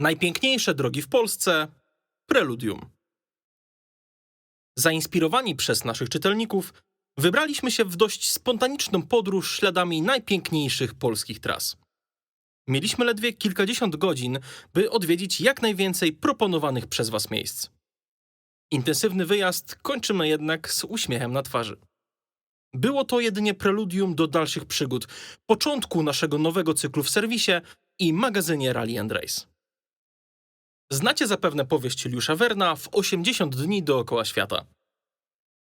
Najpiękniejsze drogi w Polsce Preludium. Zainspirowani przez naszych czytelników, wybraliśmy się w dość spontaniczną podróż śladami najpiękniejszych polskich tras. Mieliśmy ledwie kilkadziesiąt godzin, by odwiedzić jak najwięcej proponowanych przez Was miejsc. Intensywny wyjazd kończymy jednak z uśmiechem na twarzy. Było to jedynie preludium do dalszych przygód, początku naszego nowego cyklu w serwisie i magazynie Rally and Race. Znacie zapewne powieść Juliusza Werna w 80 dni dookoła świata.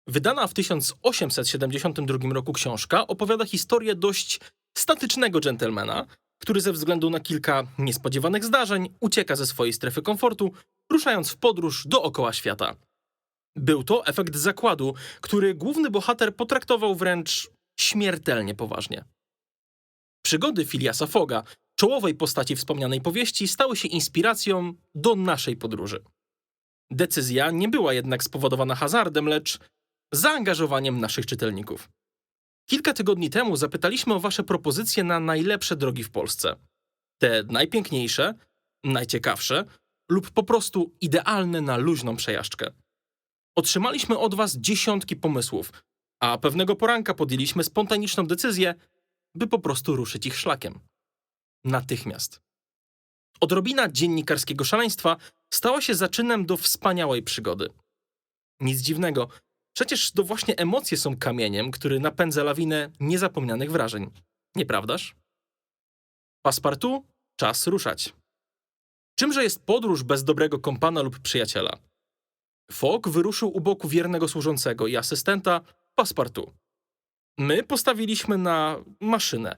Wydana w 1872 roku książka opowiada historię dość statycznego dżentelmena, który ze względu na kilka niespodziewanych zdarzeń ucieka ze swojej strefy komfortu, ruszając w podróż dookoła świata. Był to efekt zakładu, który główny bohater potraktował wręcz śmiertelnie poważnie. Przygody Filiasa Foga, czołowej postaci wspomnianej powieści, stały się inspiracją do naszej podróży. Decyzja nie była jednak spowodowana hazardem, lecz zaangażowaniem naszych czytelników. Kilka tygodni temu zapytaliśmy o Wasze propozycje na najlepsze drogi w Polsce. Te najpiękniejsze, najciekawsze lub po prostu idealne na luźną przejażdżkę. Otrzymaliśmy od Was dziesiątki pomysłów, a pewnego poranka podjęliśmy spontaniczną decyzję, by po prostu ruszyć ich szlakiem. Natychmiast. Odrobina dziennikarskiego szaleństwa stała się zaczynem do wspaniałej przygody. Nic dziwnego, przecież to właśnie emocje są kamieniem, który napędza lawinę niezapomnianych wrażeń. Nieprawdaż? Paspartu, czas ruszać. Czymże jest podróż bez dobrego kompana lub przyjaciela? Fogg wyruszył u boku wiernego służącego i asystenta Paspartu. My postawiliśmy na maszynę.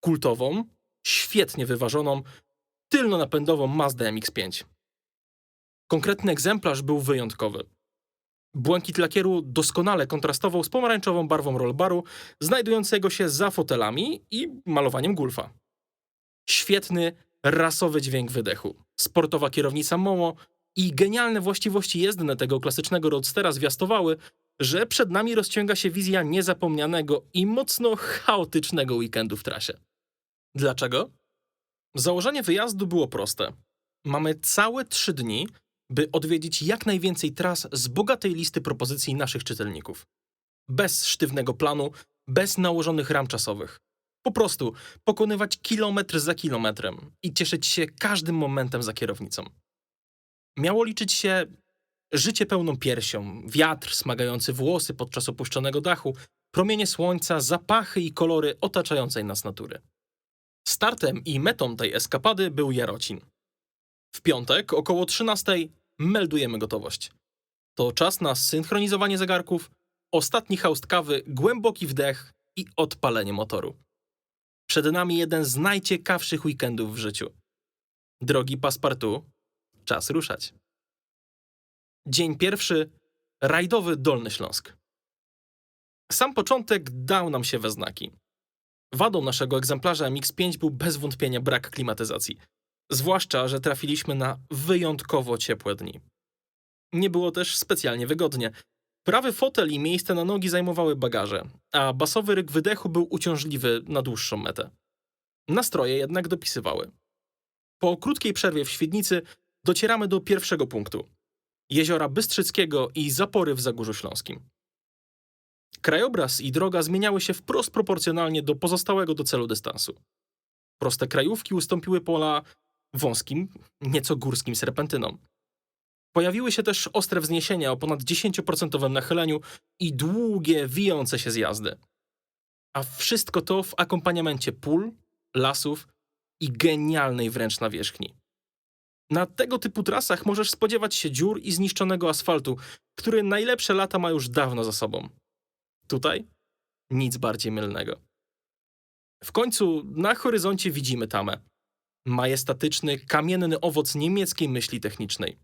Kultową, świetnie wyważoną, tylno-napędową Mazda MX-5. Konkretny egzemplarz był wyjątkowy. Błękit lakieru doskonale kontrastował z pomarańczową barwą rollbaru, znajdującego się za fotelami i malowaniem gulfa. Świetny, rasowy dźwięk wydechu, sportowa kierownica Momo i genialne właściwości jezdne tego klasycznego roadstera zwiastowały, że przed nami rozciąga się wizja niezapomnianego i mocno chaotycznego weekendu w trasie. Dlaczego? Założenie wyjazdu było proste. Mamy całe trzy dni, by odwiedzić jak najwięcej tras z bogatej listy propozycji naszych czytelników. Bez sztywnego planu, bez nałożonych ram czasowych. Po prostu pokonywać kilometr za kilometrem i cieszyć się każdym momentem za kierownicą. Miało liczyć się życie pełną piersią, wiatr smagający włosy podczas opuszczonego dachu, promienie słońca, zapachy i kolory otaczającej nas natury. Startem i metą tej eskapady był Jarocin. W piątek około 13 meldujemy gotowość. To czas na synchronizowanie zegarków, ostatni haust kawy, głęboki wdech i odpalenie motoru. Przed nami jeden z najciekawszych weekendów w życiu. Drogi paspartu, czas ruszać. Dzień pierwszy, rajdowy Dolny Śląsk. Sam początek dał nam się we znaki. Wadą naszego egzemplarza MX5 był bez wątpienia brak klimatyzacji. Zwłaszcza, że trafiliśmy na wyjątkowo ciepłe dni. Nie było też specjalnie wygodnie. Prawy fotel i miejsce na nogi zajmowały bagaże, a basowy ryk wydechu był uciążliwy na dłuższą metę. Nastroje jednak dopisywały. Po krótkiej przerwie w Świdnicy docieramy do pierwszego punktu jeziora Bystrzyckiego i zapory w Zagórzu Śląskim. Krajobraz i droga zmieniały się wprost proporcjonalnie do pozostałego do celu dystansu. Proste krajówki ustąpiły pola wąskim, nieco górskim serpentynom. Pojawiły się też ostre wzniesienia o ponad 10% nachyleniu i długie, wijące się zjazdy. A wszystko to w akompaniamencie pól, lasów i genialnej wręcz nawierzchni. Na tego typu trasach możesz spodziewać się dziur i zniszczonego asfaltu, który najlepsze lata ma już dawno za sobą. Tutaj nic bardziej mylnego. W końcu na horyzoncie widzimy tamę. Majestatyczny, kamienny owoc niemieckiej myśli technicznej.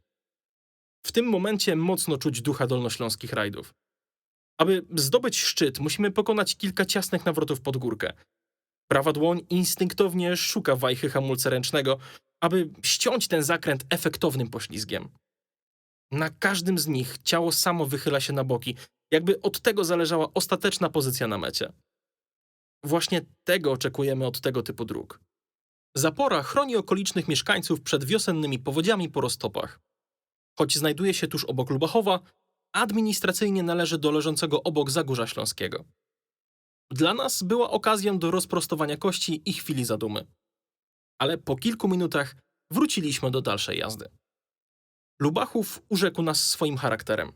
W tym momencie mocno czuć ducha dolnośląskich rajdów. Aby zdobyć szczyt, musimy pokonać kilka ciasnych nawrotów pod górkę. Prawa dłoń instynktownie szuka wajchy hamulca ręcznego, aby ściąć ten zakręt efektownym poślizgiem. Na każdym z nich ciało samo wychyla się na boki, jakby od tego zależała ostateczna pozycja na mecie. Właśnie tego oczekujemy od tego typu dróg. Zapora chroni okolicznych mieszkańców przed wiosennymi powodziami po roztopach. Choć znajduje się tuż obok Lubachowa, administracyjnie należy do leżącego obok Zagórza Śląskiego. Dla nas była okazją do rozprostowania kości i chwili zadumy. Ale po kilku minutach wróciliśmy do dalszej jazdy. Lubachów urzekł nas swoim charakterem.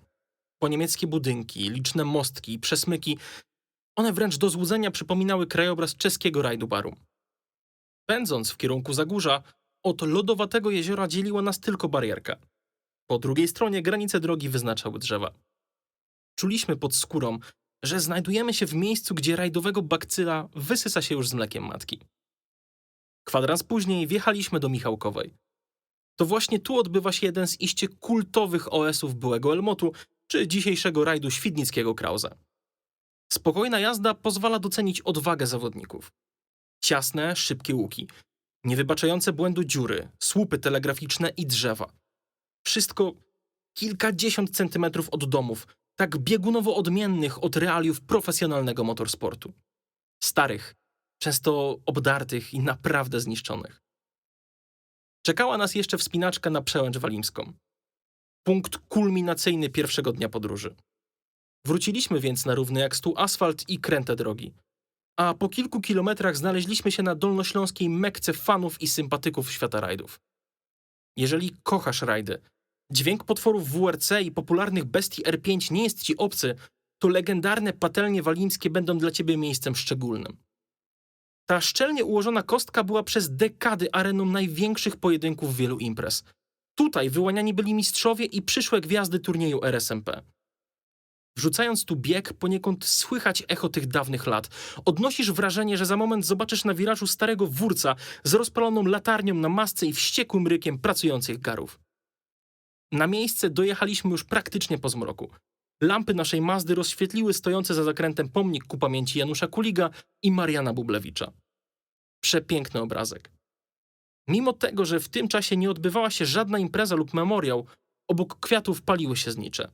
Po niemieckie budynki, liczne mostki przesmyki, one wręcz do złudzenia przypominały krajobraz czeskiego rajdu baru. Pędząc w kierunku Zagórza, od lodowatego jeziora dzieliła nas tylko barierka. Po drugiej stronie granice drogi wyznaczały drzewa. Czuliśmy pod skórą, że znajdujemy się w miejscu, gdzie rajdowego bakcyla wysysa się już z mlekiem matki. Kwadrans później wjechaliśmy do Michałkowej. To właśnie tu odbywa się jeden z iście kultowych OS-ów byłego Elmotu, czy dzisiejszego rajdu świdnickiego Krausa. Spokojna jazda pozwala docenić odwagę zawodników. Ciasne, szybkie łuki, niewybaczające błędu dziury, słupy telegraficzne i drzewa. Wszystko kilkadziesiąt centymetrów od domów, tak biegunowo odmiennych od realiów profesjonalnego motorsportu. Starych, często obdartych i naprawdę zniszczonych. Czekała nas jeszcze wspinaczka na przełęcz walimską. Punkt kulminacyjny pierwszego dnia podróży. Wróciliśmy więc na równy jak stół asfalt i kręte drogi. A po kilku kilometrach znaleźliśmy się na dolnośląskiej mekce fanów i sympatyków świata rajdów. Jeżeli kochasz rajdy, dźwięk potworów WRC i popularnych bestii R5 nie jest ci obcy, to legendarne patelnie walimskie będą dla ciebie miejscem szczególnym. Ta szczelnie ułożona kostka była przez dekady areną największych pojedynków wielu imprez. Tutaj wyłaniani byli mistrzowie i przyszłe gwiazdy turnieju RSMP. Wrzucając tu bieg, poniekąd słychać echo tych dawnych lat. Odnosisz wrażenie, że za moment zobaczysz na wirażu starego wórca z rozpaloną latarnią na masce i wściekłym rykiem pracujących garów. Na miejsce dojechaliśmy już praktycznie po zmroku. Lampy naszej Mazdy rozświetliły stojący za zakrętem pomnik ku pamięci Janusza Kuliga i Mariana Bublewicza. Przepiękny obrazek. Mimo tego, że w tym czasie nie odbywała się żadna impreza lub memoriał, obok kwiatów paliły się znicze.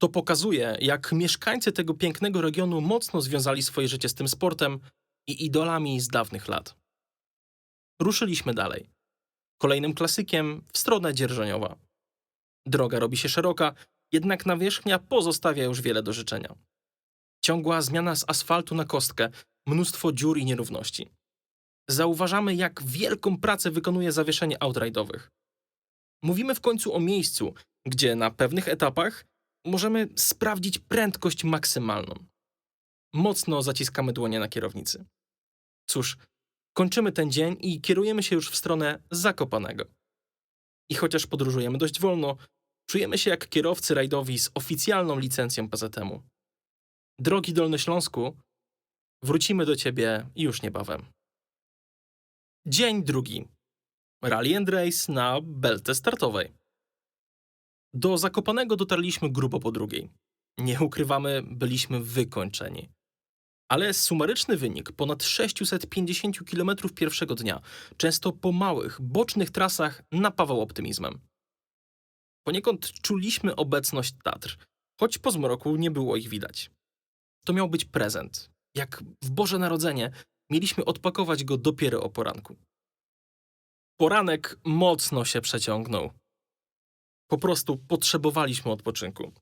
To pokazuje, jak mieszkańcy tego pięknego regionu mocno związali swoje życie z tym sportem i idolami z dawnych lat. Ruszyliśmy dalej. Kolejnym klasykiem w stronę Dzierżoniowa. Droga robi się szeroka, jednak nawierzchnia pozostawia już wiele do życzenia. Ciągła zmiana z asfaltu na kostkę, mnóstwo dziur i nierówności. Zauważamy, jak wielką pracę wykonuje zawieszenie outride'owych. Mówimy w końcu o miejscu, gdzie na pewnych etapach możemy sprawdzić prędkość maksymalną. Mocno zaciskamy dłonie na kierownicy. Cóż, kończymy ten dzień i kierujemy się już w stronę Zakopanego. I chociaż podróżujemy dość wolno, czujemy się jak kierowcy rajdowi z oficjalną licencją PZM-u. Drogi Dolnośląsku, wrócimy do ciebie już niebawem. Dzień drugi. Rally and Race na belce startowej. Do Zakopanego dotarliśmy grubo po drugiej. Nie ukrywamy, byliśmy wykończeni. Ale sumaryczny wynik ponad 650 km pierwszego dnia, często po małych, bocznych trasach, napawał optymizmem. Poniekąd czuliśmy obecność Tatr, choć po zmroku nie było ich widać. To miał być prezent. Jak w Boże Narodzenie mieliśmy odpakować go dopiero o poranku. Poranek mocno się przeciągnął. Po prostu potrzebowaliśmy odpoczynku.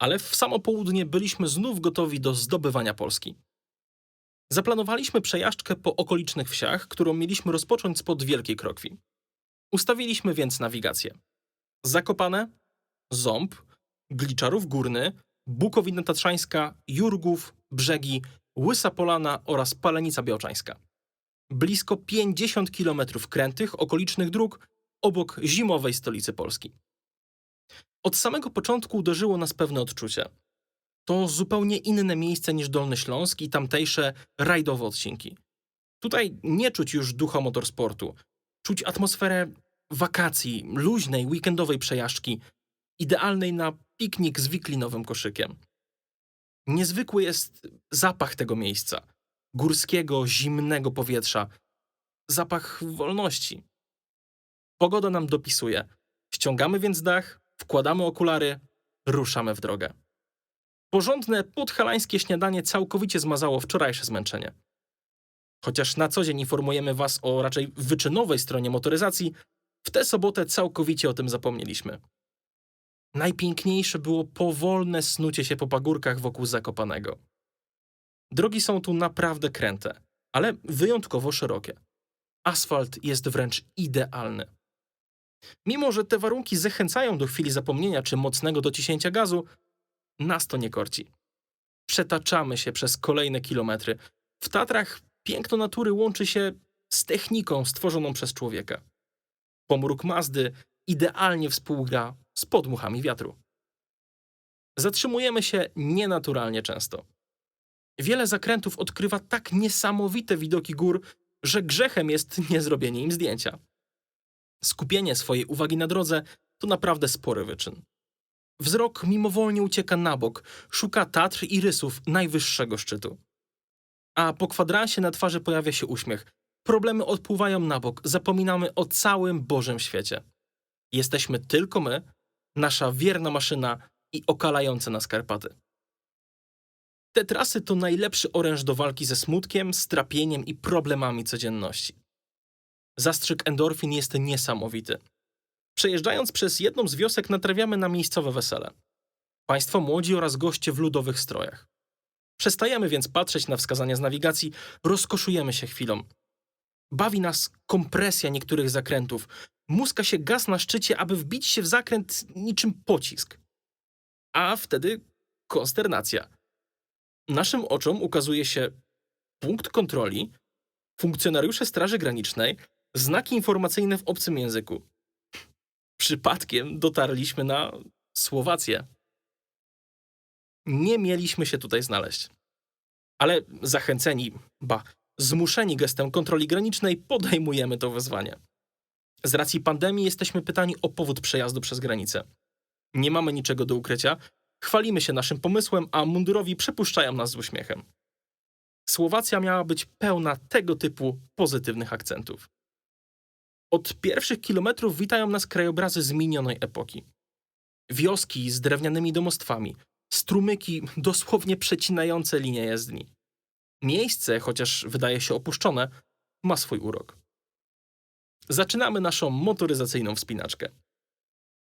Ale w samo południe byliśmy znów gotowi do zdobywania Polski. Zaplanowaliśmy przejażdżkę po okolicznych wsiach, którą mieliśmy rozpocząć spod Wielkiej Krokwi. Ustawiliśmy więc nawigację. Zakopane, Ząb, Gliczarów Górny, Bukowina Tatrzańska, Jurgów, Brzegi, Łysa Polana oraz Palenica Białczańska. Blisko 50 km krętych okolicznych dróg obok zimowej stolicy Polski. Od samego początku uderzyło nas pewne odczucie. To zupełnie inne miejsce niż Dolny Śląsk i tamtejsze rajdowe odcinki. Tutaj nie czuć już ducha motorsportu. Czuć atmosferę wakacji, luźnej, weekendowej przejażdżki, idealnej na piknik z wiklinowym koszykiem. Niezwykły jest zapach tego miejsca górskiego, zimnego powietrza, zapach wolności. Pogoda nam dopisuje. Ściągamy więc dach, wkładamy okulary, ruszamy w drogę. Porządne podhalańskie śniadanie całkowicie zmazało wczorajsze zmęczenie. Chociaż na co dzień informujemy Was o raczej wyczynowej stronie motoryzacji, w tę sobotę całkowicie o tym zapomnieliśmy. Najpiękniejsze było powolne snucie się po pagórkach wokół Zakopanego. Drogi są tu naprawdę kręte, ale wyjątkowo szerokie. Asfalt jest wręcz idealny. Mimo, że te warunki zachęcają do chwili zapomnienia czy mocnego dociśnięcia gazu, nas to nie korci. Przetaczamy się przez kolejne kilometry. W Tatrach piękno natury łączy się z techniką stworzoną przez człowieka. Pomruk Mazdy idealnie współgra z podmuchami wiatru. Zatrzymujemy się nienaturalnie często. Wiele zakrętów odkrywa tak niesamowite widoki gór, że grzechem jest niezrobienie im zdjęcia. Skupienie swojej uwagi na drodze to naprawdę spory wyczyn. Wzrok mimowolnie ucieka na bok, szuka Tatr i rysów najwyższego szczytu. A po kwadransie na twarzy pojawia się uśmiech. Problemy odpływają na bok, zapominamy o całym Bożym świecie. Jesteśmy tylko my, nasza wierna maszyna i okalające nas Karpaty. Te trasy to najlepszy oręż do walki ze smutkiem, strapieniem i problemami codzienności. Zastrzyk endorfin jest niesamowity. Przejeżdżając przez jedną z wiosek natrafiamy na miejscowe wesele. Państwo młodzi oraz goście w ludowych strojach. Przestajemy więc patrzeć na wskazania z nawigacji, rozkoszujemy się chwilą. Bawi nas kompresja niektórych zakrętów. Muska się gaz na szczycie, aby wbić się w zakręt niczym pocisk. A wtedy konsternacja. Naszym oczom ukazuje się punkt kontroli, funkcjonariusze Straży Granicznej, znaki informacyjne w obcym języku. Przypadkiem dotarliśmy na Słowację. Nie mieliśmy się tutaj znaleźć. Ale zachęceni, ba, zmuszeni gestem kontroli granicznej, podejmujemy to wyzwanie. Z racji pandemii jesteśmy pytani o powód przejazdu przez granicę. Nie mamy niczego do ukrycia, chwalimy się naszym pomysłem, a mundurowi przepuszczają nas z uśmiechem. Słowacja miała być pełna tego typu pozytywnych akcentów. Od pierwszych kilometrów witają nas krajobrazy z minionej epoki. Wioski z drewnianymi domostwami, strumyki dosłownie przecinające linię jezdni. Miejsce, chociaż wydaje się opuszczone, ma swój urok. Zaczynamy naszą motoryzacyjną wspinaczkę.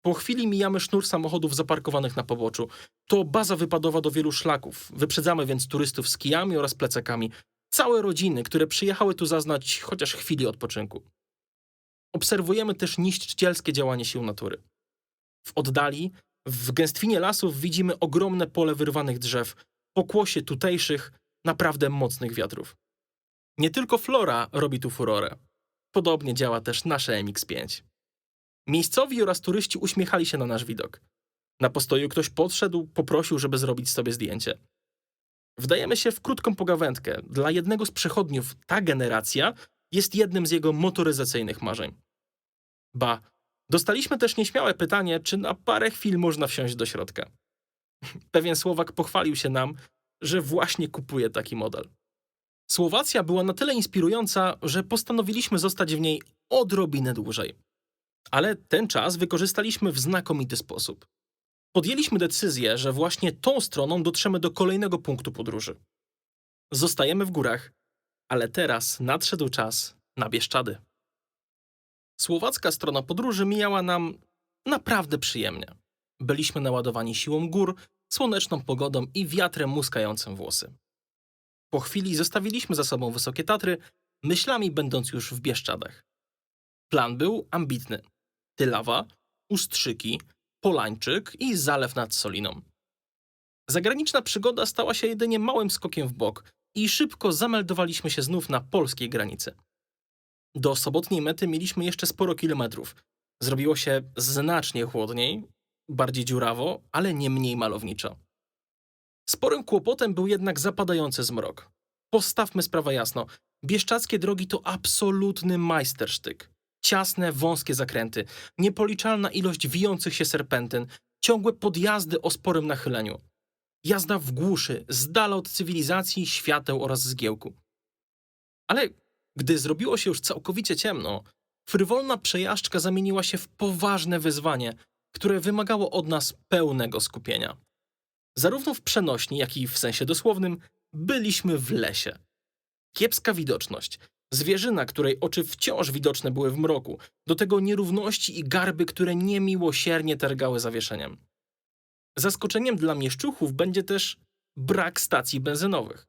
Po chwili mijamy sznur samochodów zaparkowanych na poboczu. To baza wypadowa do wielu szlaków. Wyprzedzamy więc turystów z kijami oraz plecakami. Całe rodziny, które przyjechały tu zaznać chociaż chwili odpoczynku. Obserwujemy też niszczycielskie działanie sił natury. W oddali, w gęstwinie lasów widzimy ogromne pole wyrwanych drzew, pokłosie tutejszych, naprawdę mocnych wiatrów. Nie tylko flora robi tu furorę. Podobnie działa też nasze MX-5. Miejscowi oraz turyści uśmiechali się na nasz widok. Na postoju ktoś podszedł, poprosił, żeby zrobić sobie zdjęcie. Wdajemy się w krótką pogawędkę. Dla jednego z przechodniów ta generacja jest jednym z jego motoryzacyjnych marzeń. Ba, dostaliśmy też nieśmiałe pytanie, czy na parę chwil można wsiąść do środka. Pewien Słowak pochwalił się nam, że właśnie kupuje taki model. Słowacja była na tyle inspirująca, że postanowiliśmy zostać w niej odrobinę dłużej. Ale ten czas wykorzystaliśmy w znakomity sposób. Podjęliśmy decyzję, że właśnie tą stroną dotrzemy do kolejnego punktu podróży. Zostajemy w górach, ale teraz nadszedł czas na Bieszczady. Słowacka strona podróży mijała nam naprawdę przyjemnie. Byliśmy naładowani siłą gór, słoneczną pogodą i wiatrem muskającym włosy. Po chwili zostawiliśmy za sobą wysokie Tatry, myślami będąc już w Bieszczadach. Plan był ambitny. Tylawa, Ustrzyki, Polańczyk i zalew nad Soliną. Zagraniczna przygoda stała się jedynie małym skokiem w bok i szybko zameldowaliśmy się znów na polskiej granicy. Do sobotniej mety mieliśmy jeszcze sporo kilometrów. Zrobiło się znacznie chłodniej, bardziej dziurawo, ale nie mniej malowniczo. Sporym kłopotem był jednak zapadający zmrok. Postawmy sprawę jasno. Bieszczackie drogi to absolutny majstersztyk. Ciasne, wąskie zakręty, niepoliczalna ilość wijących się serpentyn, ciągłe podjazdy o sporym nachyleniu. Jazda w głuszy, z dala od cywilizacji, świateł oraz zgiełku. Ale gdy zrobiło się już całkowicie ciemno, frywolna przejażdżka zamieniła się w poważne wyzwanie, które wymagało od nas pełnego skupienia. Zarówno w przenośni, jak i w sensie dosłownym, byliśmy w lesie. Kiepska widoczność, zwierzyna, której oczy wciąż widoczne były w mroku, do tego nierówności i garby, które niemiłosiernie targały zawieszeniem. Zaskoczeniem dla mieszczuchów będzie też brak stacji benzynowych.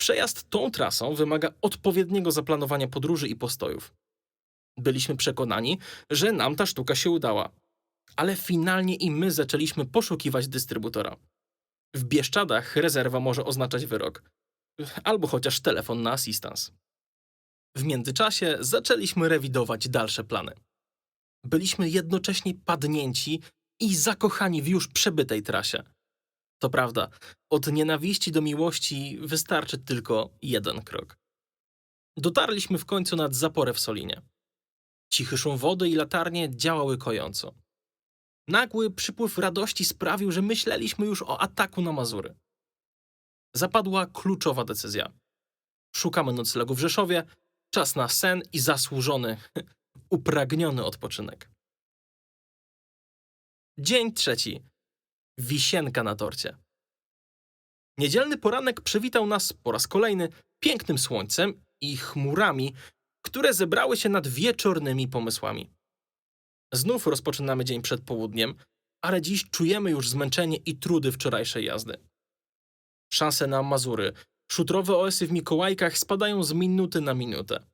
Przejazd tą trasą wymaga odpowiedniego zaplanowania podróży i postojów. Byliśmy przekonani, że nam ta sztuka się udała, ale finalnie i my zaczęliśmy poszukiwać dystrybutora. W Bieszczadach rezerwa może oznaczać wyrok, albo chociaż telefon na asystans. W międzyczasie zaczęliśmy rewidować dalsze plany. Byliśmy jednocześnie padnięci i zakochani w już przebytej trasie. To prawda, od nienawiści do miłości wystarczy tylko jeden krok. Dotarliśmy w końcu nad zaporę w Solinie. Cichy szum wody i latarnie działały kojąco. Nagły przypływ radości sprawił, że myśleliśmy już o ataku na Mazury. Zapadła kluczowa decyzja. Szukamy noclegu w Rzeszowie, czas na sen i zasłużony, upragniony odpoczynek. Dzień trzeci. Wisienka na torcie. Niedzielny poranek przywitał nas po raz kolejny pięknym słońcem i chmurami, które zebrały się nad wieczornymi pomysłami. Znów rozpoczynamy dzień przed południem, ale dziś czujemy już zmęczenie i trudy wczorajszej jazdy. Szanse na Mazury, szutrowe OS-y w Mikołajkach spadają z minuty na minutę.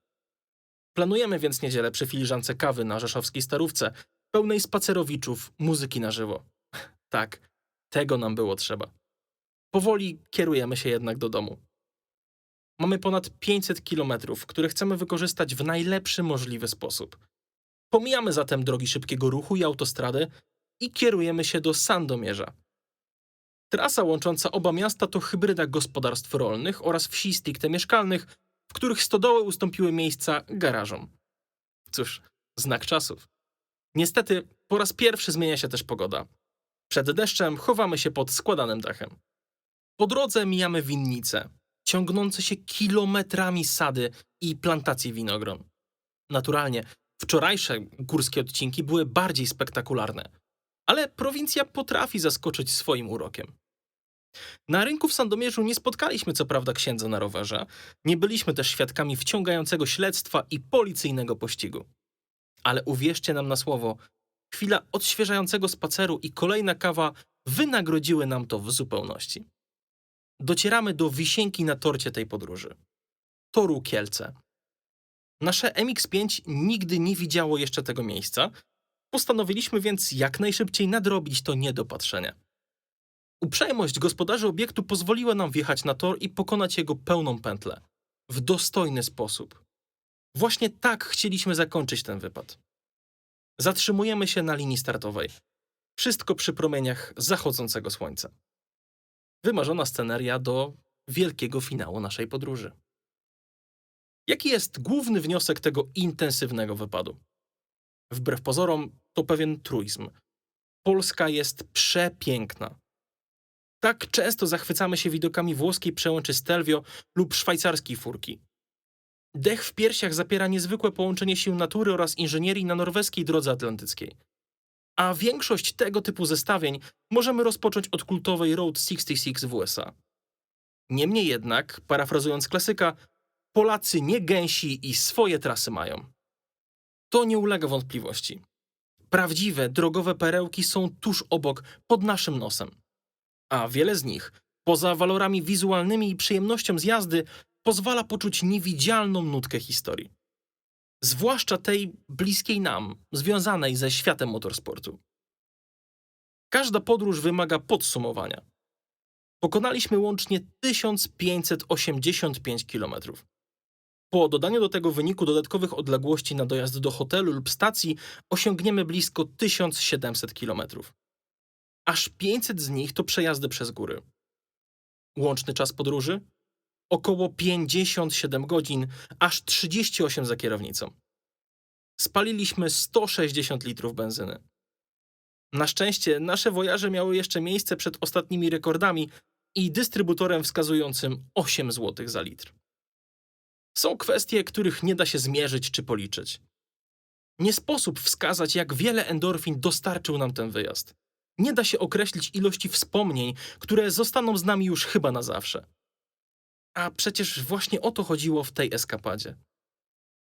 Planujemy więc niedzielę przy filiżance kawy na rzeszowskiej starówce, pełnej spacerowiczów, muzyki na żywo. Tak, tego nam było trzeba. Powoli kierujemy się jednak do domu. Mamy ponad 500 kilometrów, które chcemy wykorzystać w najlepszy możliwy sposób. Pomijamy zatem drogi szybkiego ruchu i autostrady i kierujemy się do Sandomierza. Trasa łącząca oba miasta to hybryda gospodarstw rolnych oraz wsi stricte mieszkalnych, w których stodoły ustąpiły miejsca garażom. Cóż, znak czasów. Niestety, po raz pierwszy zmienia się też pogoda. Przed deszczem chowamy się pod składanym dachem. Po drodze mijamy winnice, ciągnące się kilometrami sady i plantacje winogron. Naturalnie, wczorajsze górskie odcinki były bardziej spektakularne, ale prowincja potrafi zaskoczyć swoim urokiem. Na rynku w Sandomierzu nie spotkaliśmy co prawda księdza na rowerze, nie byliśmy też świadkami wciągającego śledztwa i policyjnego pościgu. Ale uwierzcie nam na słowo, chwila odświeżającego spaceru i kolejna kawa wynagrodziły nam to w zupełności. Docieramy do wisienki na torcie tej podróży. Toru Kielce. Nasze MX-5 nigdy nie widziało jeszcze tego miejsca, postanowiliśmy więc jak najszybciej nadrobić to niedopatrzenie. Uprzejmość gospodarzy obiektu pozwoliła nam wjechać na tor i pokonać jego pełną pętlę. W dostojny sposób. Właśnie tak chcieliśmy zakończyć ten wypad. Zatrzymujemy się na linii startowej. Wszystko przy promieniach zachodzącego słońca. Wymarzona sceneria do wielkiego finału naszej podróży. Jaki jest główny wniosek tego intensywnego wypadu? Wbrew pozorom, to pewien truizm. Polska jest przepiękna. Tak często zachwycamy się widokami włoskiej przełęczy Stelvio lub szwajcarskiej furki. Dech w piersiach zapiera niezwykłe połączenie sił natury oraz inżynierii na norweskiej drodze atlantyckiej. A większość tego typu zestawień możemy rozpocząć od kultowej Road 66 w USA. Niemniej jednak, parafrazując klasyka, Polacy nie gęsi i swoje trasy mają. To nie ulega wątpliwości. Prawdziwe, drogowe perełki są tuż obok, pod naszym nosem. A wiele z nich, poza walorami wizualnymi i przyjemnością z jazdy, pozwala poczuć niewidzialną nutkę historii. Zwłaszcza tej bliskiej nam, związanej ze światem motorsportu. Każda podróż wymaga podsumowania. Pokonaliśmy łącznie 1585 km. Po dodaniu do tego wyniku dodatkowych odległości na dojazd do hotelu lub stacji osiągniemy blisko 1700 km. Aż 500 z nich to przejazdy przez góry. Łączny czas podróży? Około 57 godzin, aż 38 za kierownicą. Spaliliśmy 160 litrów benzyny. Na szczęście nasze wojaże miały jeszcze miejsce przed ostatnimi rekordami i dystrybutorem wskazującym 8 zł za litr. Są kwestie, których nie da się zmierzyć czy policzyć. Nie sposób wskazać, jak wiele endorfin dostarczył nam ten wyjazd. Nie da się określić ilości wspomnień, które zostaną z nami już chyba na zawsze. A przecież właśnie o to chodziło w tej eskapadzie.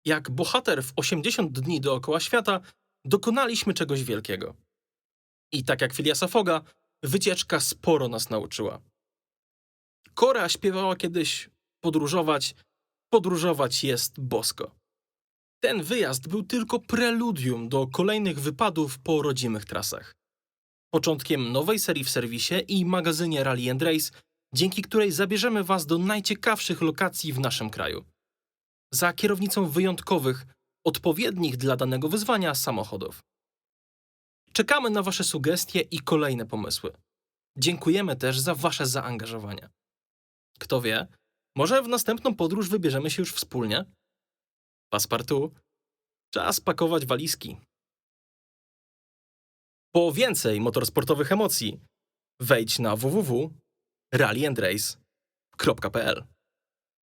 Jak bohater w 80 dni dookoła świata, dokonaliśmy czegoś wielkiego. I tak jak Filiasa Foga, wycieczka sporo nas nauczyła. Kora śpiewała kiedyś podróżować, podróżować jest bosko. Ten wyjazd był tylko preludium do kolejnych wypadów po rodzimych trasach. Początkiem nowej serii w serwisie i magazynie Rally and Race, dzięki której zabierzemy Was do najciekawszych lokacji w naszym kraju. Za kierownicą wyjątkowych, odpowiednich dla danego wyzwania samochodów. Czekamy na Wasze sugestie i kolejne pomysły. Dziękujemy też za Wasze zaangażowanie. Kto wie, może w następną podróż wybierzemy się już wspólnie? Paspartu, czas pakować walizki. Po więcej motorsportowych emocji wejdź na www.rallyandrace.pl